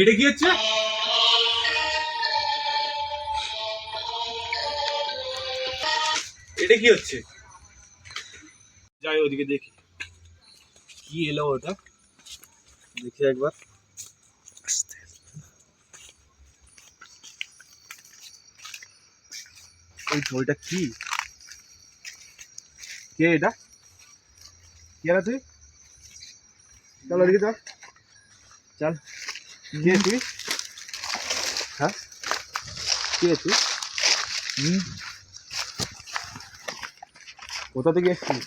এটা কি হচ্ছে এটা কি হচ্ছে যাই ওদিকে দেখি কি এলো ওটা দেখি একবার এই তো ওইটা কি কে এটা কে না তুই চল ওদিকে চল চল কে তুই হ্যাঁ? কে তুই? হুম? কোথা থেকে এসছিস?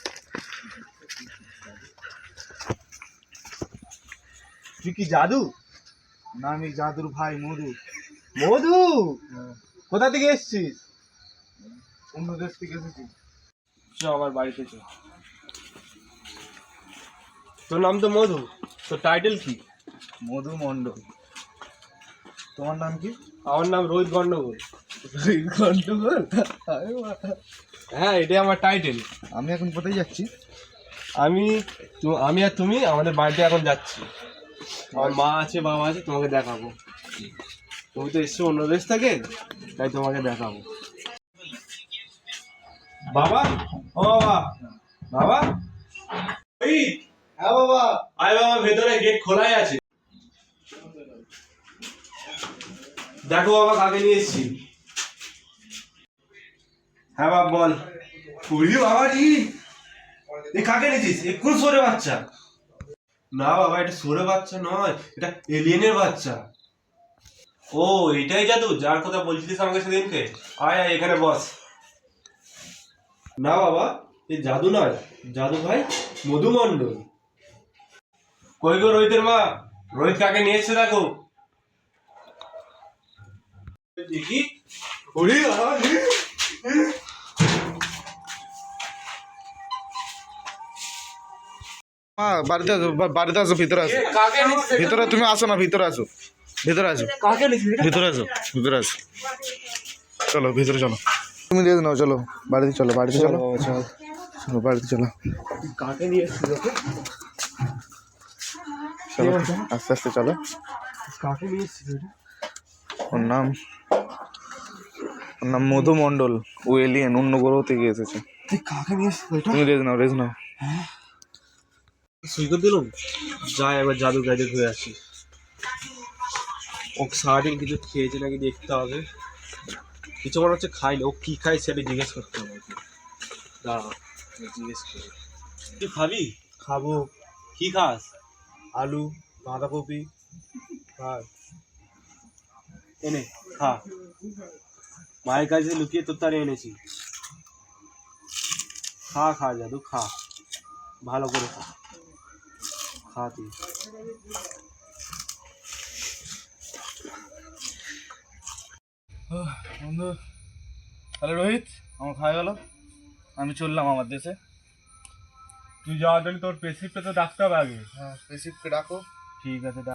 তুই কি জাদু? না আমি জাদুর ভাই মধু। মধু? কোথা থেকে এসছিস? অন্য দেশ থেকে এসেছি। চ আমার বাড়িতে চ তোর নাম তো মধু। তোর টাইটেল কি? মধু মণ্ডল তোমার নাম কি? আমার নাম রোহিত গন্ডগোল গন্ডগোল হ্যাঁ এটাই আমার টাইটেল আমি এখন কোথায় যাচ্ছি? আমি আমি আর তুমি আমাদের বাড়িতে এখন যাচ্ছি। আমার মা আছে বাবা আছে তোমাকে দেখাবো। তুমি তো এসছো অন্য দেশ থেকে তাই তোমাকে দেখাবো। বাবা? ও বাবা। বাবা? হ্যাঁ বাবা। আয় বাবা ভেতরে গেট খোলাই আছে। দেখো বাবা কাকে নিয়ে এসছি। হ্যাঁ বাবা বল। পুরি বাবা রি এ কাকে নিয়েছিস? এক্ষুন সরে বাচ্চা? না বাবা এটা সরে বাচ্চা নয় এটা এলিয়েনের বাচ্চা। ও এটাই জাদু যার কথা বলছিলিস আমাকে সেদিনকে। আয় আয় এখানে বস। না বাবা এ জাদু নয় জাদু ভাই মধুমণ্ডল। কই গো রোহিতের মা? রোহিত কাকে নিয়ে এসছে দেখো। দেখি ওরে বাবা, হ্যাঁ বাড়িতে আসো বা- বাড়িতে আসো ভিতরে আসো এ, কাকে নিচ্ছে ভিতরে তুমি আসো না ভিতরে আসো ভিতরে আসো কাকে নিচ্ছে ভিতরে আসো ভিতরে আসো চলো ভিতরে চলো তুমি দিয়ে নাও চলো বাড়িতে চলো বাড়িতে চলো চলো বাড়িতে চলো কাকে নিয়ে এসছে দেখো চলো আস্তে আস্তে চলো কাকে নিয়ে এসছে এটা? ওর নাম ওর নাম মধু মণ্ডল ও এলিয়েন অন্য গ্রহ থেকে এসেছে। তুই কাকে নিয়ে এসছে তুমি রেজ নাও রেজ নাও। সই করে দিলাম? যাই একবার জাদু গ্যাজেট হয়ে আসি। ও সারাদিন কিছু খেয়েছে নাকি দেখতে হবে। কিছু মনে হচ্ছে খাইনি। ও কি খায় সেটা জিজ্ঞেস করতে হবে। দাঁড়া জিজ্ঞেস করি। তুই খাবি? খাব। কি খাস? আলু বাঁধাকপি আর এনে খা। মায়ের কাছে লুকিয়ে তোর তারে এনেছি। খা খা জাদু খা। ভালো করে খা। খা তুই। বন্ধু তাহলে রোহিত আমার খাওয়া গেল। আমি চললাম আমার দেশে। তুই যাওয়ার জন্য তোর পেসিপটা তো ডাকতে হবে আগে। হ্যাঁ রিসিপ্টকে ডাকো। ঠিক আছে ডাক।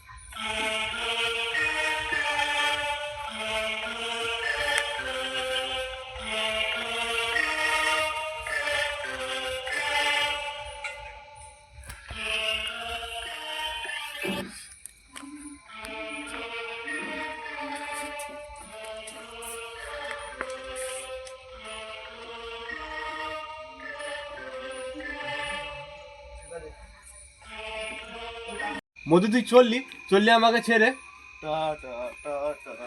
মধু তুই চললি চললি আমাকে ছেড়ে। টা টা টা টা